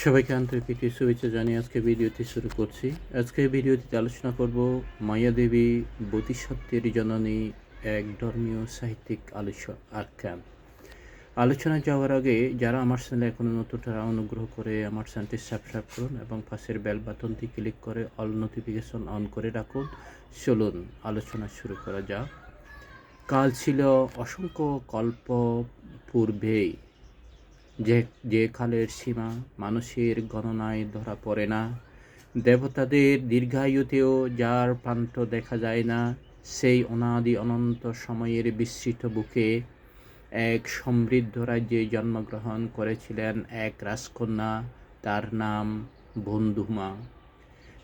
সবাইকে আন্তরিক একটি শুভেচ্ছা জানিয়ে আজকে ভিডিওটি শুরু করছি। আজকে ভিডিওটিতে আলোচনা করব মায়া দেবী বোধিসত্ত্বের জননী এক ধর্মীয় সাহিত্যিক আলোচনা আখ্যান। আলোচনায় যাওয়ার আগে যারা আমার চ্যানেলে এখনও নতুন, তারা অনুগ্রহ করে আমার চ্যানেলটি সাবস্ক্রাইব করুন এবং পাশের বেল বাটনটি ক্লিক করে অল নোটিফিকেশন অন করে রাখুন। চলুন, আলোচনা শুরু করা যাক। কাল ছিল অসংখ্য কল্প পূর্বেই। যে যে কালের সীমা মানুষের গণনায় ধরা পড়ে না, দেবতাদের দীর্ঘায়ুতেও যার প্রান্ত দেখা যায় না, সেই অনাদি অনন্ত সময়ের বিস্তৃত বুকে এক সমৃদ্ধ রাজ্যে জন্মগ্রহণ করেছিলেন এক রাজকন্যা, তার নাম বন্ধুমা।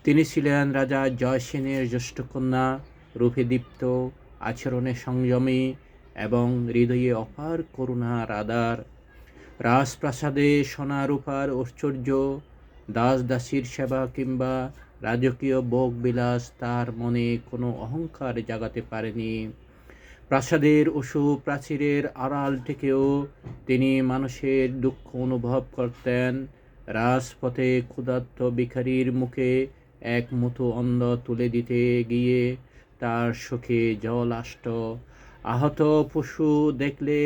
তিনি ছিলেন রাজা জয়সেনের জ্যেষ্ঠ কন্যা, রূপে দীপ্ত, আচরণে সংযমী এবং হৃদয়ে অপার করুণার আদার রাজপ্রাসাদে সোনা রূপার ঐশ্বর্য দাস দাসীর সেবা কিংবা রাজকীয় ভোগ বিলাস তার মনে কোনো অহংকার জাগাতে পারেনি। প্রাসাদের উঁচু প্রাচীরের আড়াল থেকেও তিনি মানুষের দুঃখ অনুভব করতেন। রাজপথে ক্ষুধার্ত ভিখারির মুখে এক মুঠো অন্ধ তুলে দিতে গিয়ে তার সুখে জল আসত। আহত পশু দেখলে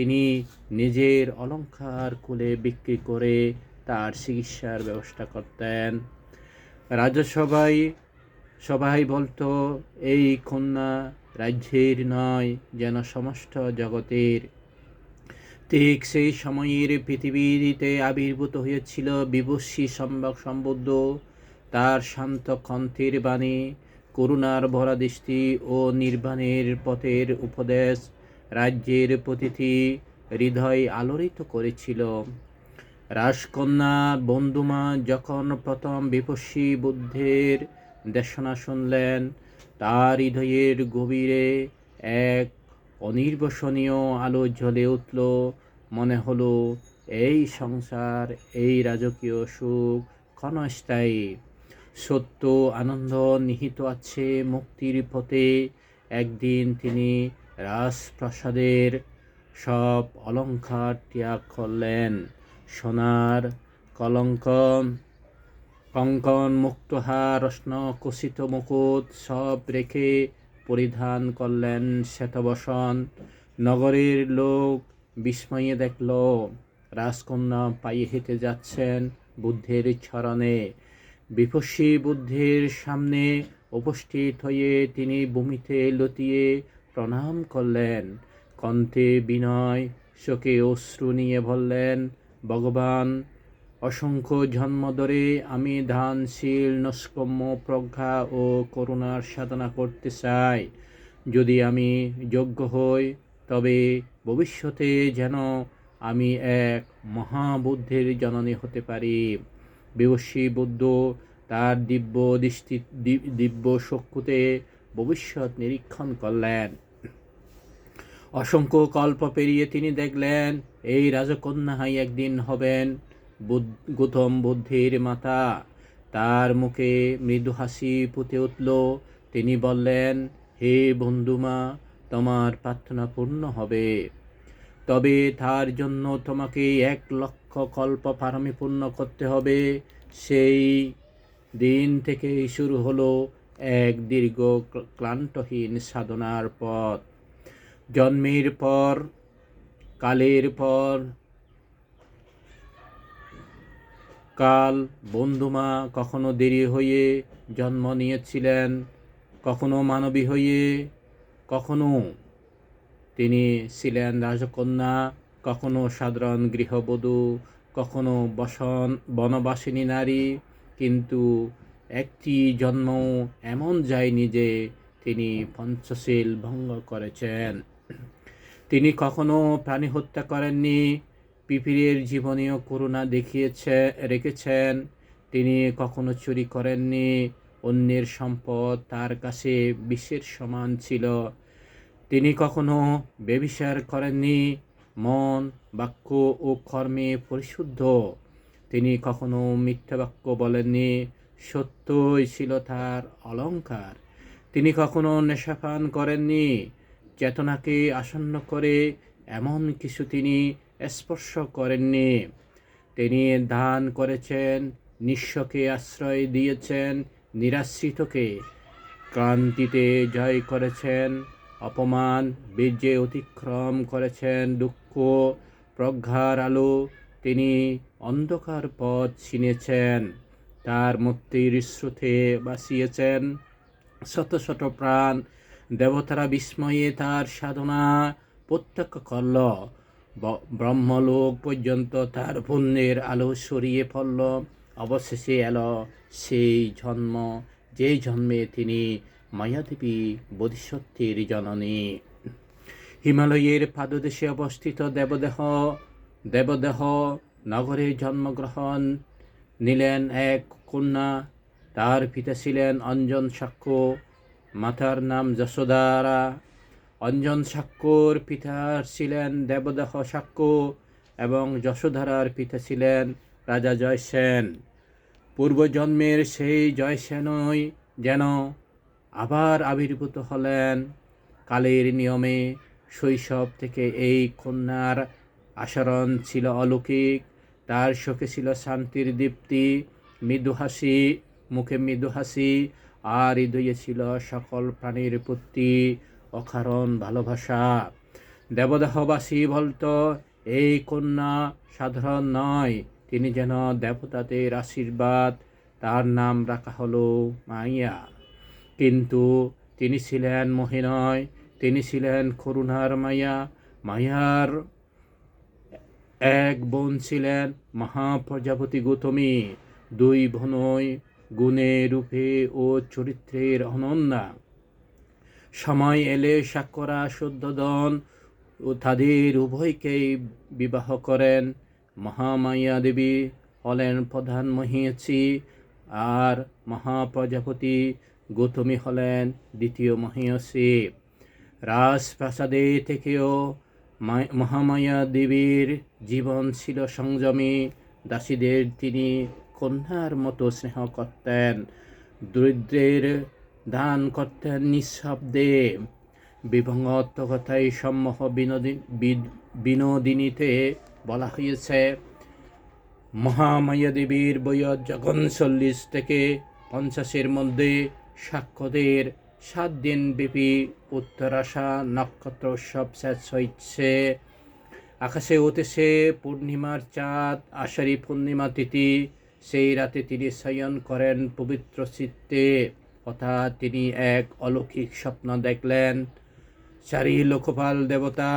তিনি নিজের অলংকার কুলে বিক্রি করে তার চিকিৎসার ব্যবস্থা করতেন। রাজসভায় সবাই বলতো, এই কন্যা রাজ্যের নয় যেন সমস্ত জগতের। ঠিক সেই সময়ের পৃথিবীতে আবির্ভূত হয়েছিল বিভূষী সম্ভব সম্বুদ্ধ তার শান্ত কণ্ঠের বাণী, করুণার ভরা দৃষ্টি ও নির্বাণের পথের উপদেশ। রাজ্যের প্রতিটি হৃদয় আলোড়িত করেছিল। রাজকন্যা বন্ধুমা যখন প্রথম বিপস্সী বুদ্ধের দেশনা শুনলেন, তার হৃদয়ের গভীরে এক অনির্বসনীয় আলো জ্বলে উঠল। মনে হলো, এই সংসার, এই রাজকীয় সুখ ক্ষণস্থায়ী। সত্য আনন্দ নিহিত আছে মুক্তির পথে। একদিন তিনি রাজপ্রাসাদের সব অলংকার ত্যাগ করলেন। সোনার কলঙ্ক, কঙ্কন মুক্তহার রত্ন কুসিত মুকুট সব রেখে পরিধান করলেন শ্বেতবসন। নগরের লোক বিস্ময়ে দেখল, রাজকন্যা পায়ে হেঁটে যাচ্ছেন বুদ্ধের চরণে। বিপস্সী বুদ্ধের সামনে উপস্থিত হয়ে তিনি ভূমিতে লতিয়ে প্রণাম করলেন। কণ্ঠে বিনয়, শোকে অশ্রু নিয়ে বললেন, ভগবান, অসংখ্য জন্ম ধরে আমি দানশীল, নস্কম্য, প্রজ্ঞা ও করুণার সাধনা করতে চাই। যদি আমি যোগ্য হই, তবে ভবিষ্যতে যেন আমি এক মহাবুদ্ধের জননী হতে পারি। বিবস্বী বুদ্ধ তার দিব্য দৃষ্টি দিব্য চক্ষুতে ভবিষ্যৎ নিরীক্ষণ করলেন। অসংখ্য কল্প পেরিয়ে তিনি দেখলেন, এই রাজকন্যাই একদিন হবেন গৌতম বুদ্ধির মাতা। তার মুখে মৃদু হাসি ফুটে উঠল। তিনি বললেন, হে বন্ধুমা তোমার প্রার্থনা পূর্ণ হবে। তবে তার জন্য তোমাকে এক লক্ষ কল্প পারমি পূর্ণ করতে হবে। সেই দিন থেকেই শুরু হলো এক দীর্ঘ ক্লান্তহীন সাধনার পথ। জন্মের পর, কালের পর, কাল বন্ধুমা কখনো দেরি হয়ে জন্ম নিয়েছিলেন, কখনো মানবী হয়ে, কখনো তিনি ছিলেন রাজকন্যা, কখনো সাধারণ গৃহবধূ, কখনো বসন বনবাসিনী নারী, কিন্তু একটি জন্ম এমন যায়নি যে তিনি পঞ্চশীল ভঙ্গ করেছেন। তিনি কখনো প্রাণী হত্যা করেননি পিপিরের জীবনীয় করুণা দেখিয়েছে, রেখেছেন। তিনি কখনো চুরি করেননি, অন্যের সম্পদ তার কাছে বিশ্বের সমান ছিল। তিনি কখনো বেবিচার করেননি, মন, বাক্য ও কর্মে পরিশুদ্ধ। তিনি কখনো মিথ্যা বাক্য বলেননি সত্যই ছিল তার অলঙ্কার তিনি কখনো নেশাপান করেননি, চেতনাকে আসন্ন করে এমন কিছু তিনি স্পর্শ করেননি। তিনি দান করেছেন, নিঃস্বকে আশ্রয় দিয়েছেন, নিরাশ্রিতকে। ক্রান্তিতে জয় করেছেন, অপমান, বীর্যে অতিক্রম করেছেন, দুঃখ, প্রজ্ঞার আলো তিনি অন্ধকার পথ চিনেছেন তার মুক্তির স্রোতে বাসিয়েছেন শত শত প্রাণ। দেবতারা বিস্ময়ে তার সাধনা প্রত্যক্ষ করল। ব্রহ্মলোক পর্যন্ত তার পুণ্যের আলো সরিয়ে পড়ল। অবশেষে এলো সেই জন্ম যেই জন্মে তিনি মায়াদেবী বোধিসত্ত্বের জননী। হিমালয়ের পাদদেশে অবস্থিত দেবদেহ দেবদেহ নগরে জন্মগ্রহণ নিলেন এক কন্যা, তার পিতা ছিলেন অঞ্জন সাক্ষ্য, মাতার নাম যশোদারা। অঞ্জন সাক্ষ্যর পিতা ছিলেন দেবদাহ সাক্ষ্য এবং যশোধারার পিতা ছিলেন রাজা জয়সেন। পূর্বজন্মের সেই জয়সেনই যেন আবার আবির্ভূত হলেন। কালের নিয়মে শৈশব থেকে এই কন্যার আচরণ ছিল অলৌকিক। তার শোকে ছিল শান্তির দীপ্তি, মৃদু হাসি, মুখে মৃদু হাসি, আর হৃদয়ে ছিল সকল প্রাণীর প্রতি অকারণ ভালোবাসা। দেবদাহবাসী বলতো, এই কন্যা সাধারণ নয়, তিনি যেন দেবতাদের আশীর্বাদ, তার নাম রাখা হলো মাইয়া কিন্তু তিনি ছিলেন মহিনয়, তিনি ছিলেন করুণার মায়া, মায়ার এক বোন ছিলেন মহাপ্রজাপতি গৌতমী, দুই বোনই গুণে রূপে ও চরিত্রের অনন্যা। সময় এলে সাক্ষরা শুদ্ধদন ও তাদের উভয়কেই বিবাহ করেন। মহামায়া দেবী হলেন প্রধান মহিষী আর মহাপ্রজাপতি গৌতমী হলেন দ্বিতীয় মহিষী। রাজপ্রাসাদে থেকেও মহামায়া দেবীর জীবন ছিল সংযমী। দাসীদের তিনি কন্যার মতো স্নেহ করতেন, দরিদ্রের দান করতেন নিঃশব্দে। বিভঙ্গত্মকথায় সম্মোহ বিনোদিন বিনোদিনীতে বলা হয়েছে, মহামায়া দেবীর বয়স যখন চল্লিশ থেকে পঞ্চাশের মধ্যে সাক্ষ্যদের সাত দিন ব্যাপী উত্তরাশা নক্ষত্র উৎসব শেষ হচ্ছে আকাশে উঠেছে পূর্ণিমার চাঁদ, আষাঢ়ী পূর্ণিমা তিথি, সেই রাতে তিনি শয়ন করেন পবিত্র চিত্তে। অর্থাৎ তিনি এক অলৌকিক স্বপ্ন দেখলেন। চারি লোকপাল দেবতা,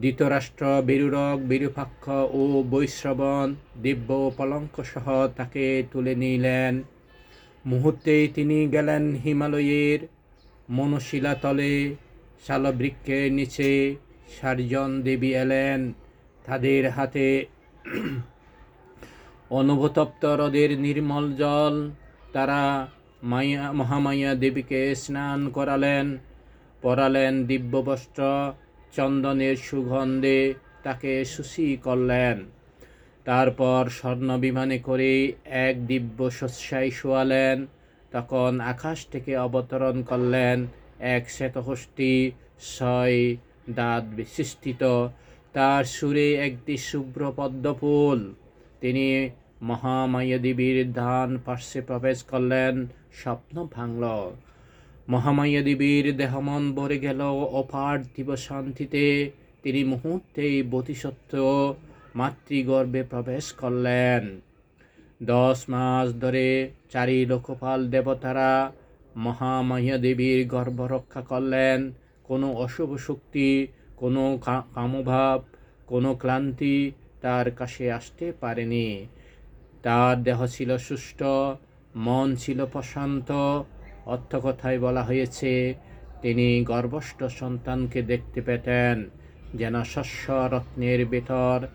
ধৃতরাষ্ট্র, বীরুরক, বিরূপাক্ষ ও বৈশ্রবণ, দিব্য পলঙ্ক সহ তাকে তুলে নিলেন। মুহূর্তেই তিনি গেলেন হিমালয়ের মনশিলাতলে। শালবৃক্ষের নিচে সারজন দেবী এলেন। তাদের হাতে অনুভতপ্ত হ্রদের নির্মল জল। তারা মায়া, মহামায়া দেবীকে স্নান করালেন, পরালেন দিব্যবস্ত্র, চন্দনের সুগন্ধে তাকে সুশি করলেন। তারপর স্বর্ণ বিমানে করে এক দিব্য শস্যায় শোয়ালেন। তখন আকাশ থেকে অবতরণ করলেন এক শ্বেতহষ্টি ছয় দাঁত বিশিষ্টিত। তার সুরে একটি শুভ্র পদ্মফুল। তিনি মহামায়া দেবীর ধান পার্শ্বে প্রবেশ করলেন, স্বপ্ন ভাঙল। মহামায়া দেবীর দেহমন ভরে গেল অপার দিব শান্তিতে। তিনি মুহূর্তেই বতিসত্ত্ব মাতৃগর্ভে প্রবেশ করলেন। দশ মাস ধরে চারি লোকপাল দেবতারা মহামায়া দেবীর গর্ভ রক্ষা করলেন। কোনো অশুভ শক্তি, কোনো কামভাব, কোনো ক্লান্তি তার কাছে আসতে পারেনি। তার দেহ ছিল সুষ্ঠ মন ছিল প্রশান্ত। অর্থ কথায় বলা হয়েছে, তিনি গর্ভস্থ সন্তানকে দেখতে পেতেন, যেন শস্য রত্নের ভেতর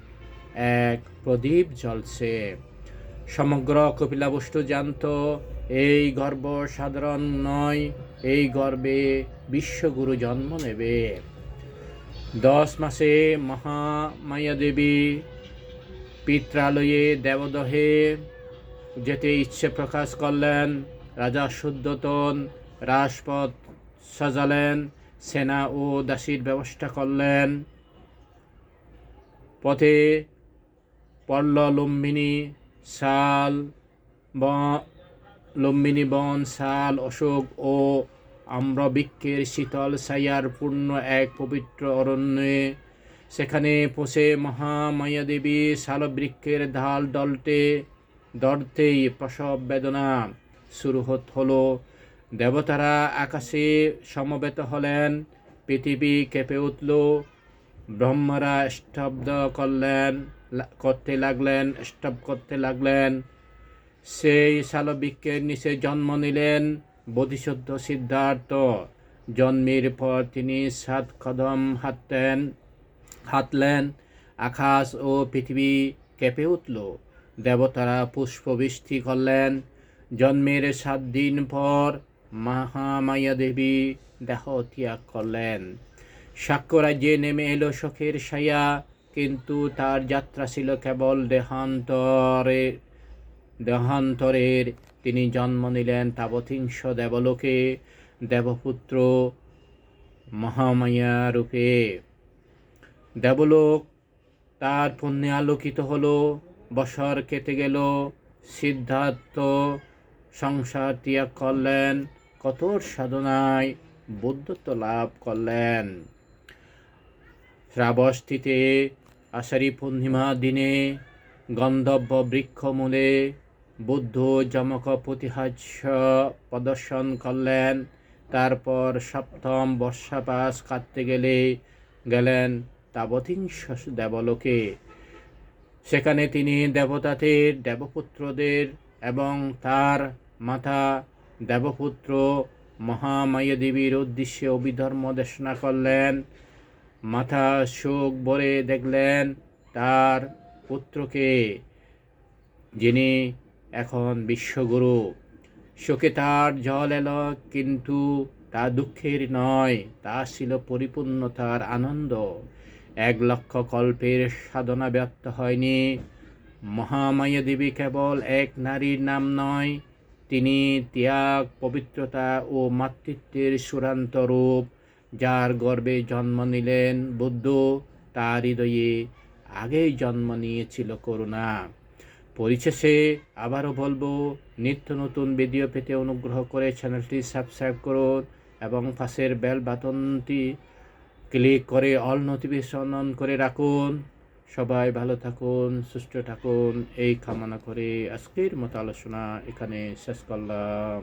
এক প্রদীপ জ্বলছে। সমগ্র কপিলাবস্তু জানত এই গর্ব সাধারণ নয়, এই গর্বে বিশ্বগুরু জন্ম নেবে। দশ মাসে মহামায়া দেবী পিত্রালয়ে দেবদহে যেতে ইচ্ছে প্রকাশ করলেন, রাজা শুদ্ধতন রাজপথ সাজালেন, সেনা ও দাসীর ব্যবস্থা করলেন। পথে পল্ল লম্বিনী শাল লম্বিনী বন শাল অশোক ও আম্রবৃক্ষের শীতল ছায়ার পূর্ণ এক পবিত্র অরণ্যে। সেখানে পৌঁছে মহামায়া দেবী শালবৃক্ষের ঢাল ডলতে দরতেই প্রসব বেদনা শুরু হলো। দেবতারা আকাশে সমবেত হলেন, পৃথিবী কেঁপে উঠল ব্রহ্মারা স্তব্ধ করলেন করতে লাগলেন স্তব করতে লাগলেন। সেই শালবৃক্ষের নিচে জন্ম নিলেন বোধিসত্ত্ব সিদ্ধার্থ। জন্মের পর তিনি সাত কদম হাঁটতেন, হাঁটলেন, আকাশ ও পৃথিবী কেঁপে উঠল, দেবতারা পুষ্পবৃষ্টি করলেন। জন্মের সাত দিন পর মহামায়া দেবী দেহ ত্যাগ করলেন। সাক্ষ্য রাজ্যে নেমে এলো শখের ছায়া, কিন্তু তার যাত্রা ছিল কেবল দেহান্তরে। দেহান্তরের তিনি জন্ম নিলেন তাবতিংস দেবলোকে, দেবপুত্র মহামায়া রূপে। দেবলোক তার পুণ্যে আলোকিত হলো, বছর কেটে গেল, সিদ্ধার্থ সংসার ত্যাগ করলেন, কঠোর সাধনায় বুদ্ধত্ব লাভ করলেন। শ্রাবস্তিতে আষাঢ়ী পূর্ণিমা দিনে গন্ধব্য বৃক্ষমূলে বুদ্ধ যমক প্রতিহাস্য প্রদর্শন করলেন। তারপর সপ্তম বর্ষাপাস কাটতে গেলে গেলেন তাবতিংশ দেবলোকে। সেখানে তিনি দেবতাদের, দেবপুত্রদের এবং তার মাতা দেবপুত্র মহামায়া দেবীর উদ্দেশ্যে অভিধর্ম দেশনা করলেন। মাথা শোক ভরে দেখলেন তার পুত্রকে, যিনি এখন বিশ্বগুরু। শোকে তার জল এলো, কিন্তু তা দুঃখের নয়, তা ছিল পরিপূর্ণতার আনন্দ। এক লক্ষ কল্পের সাধনা ব্যর্থ হয়নি। মহামায়া দেবী কেবল এক নারীর নাম নয়, তিনি ত্যাগ, পবিত্রতা ও মাতৃত্বের চূড়ান্ত রূপ। যার গর্বে জন্ম নিলেন বুদ্ধ, তার হৃদয়ে আগেই জন্ম নিয়েছিল করুণা। পরিশেষে আবারও বলব, নিত্য নতুন ভিডিও পেতে অনুগ্রহ করে চ্যানেলটি সাবস্ক্রাইব করুন এবং পাশের বেল বাটনটি ক্লিক করে অল নোটিফিকেশন অন করে রাখুন। সবাই ভালো থাকুন, সুস্থ থাকুন, এই কামনা করে আজকের মতো আলোচনা এখানে শেষ করলাম।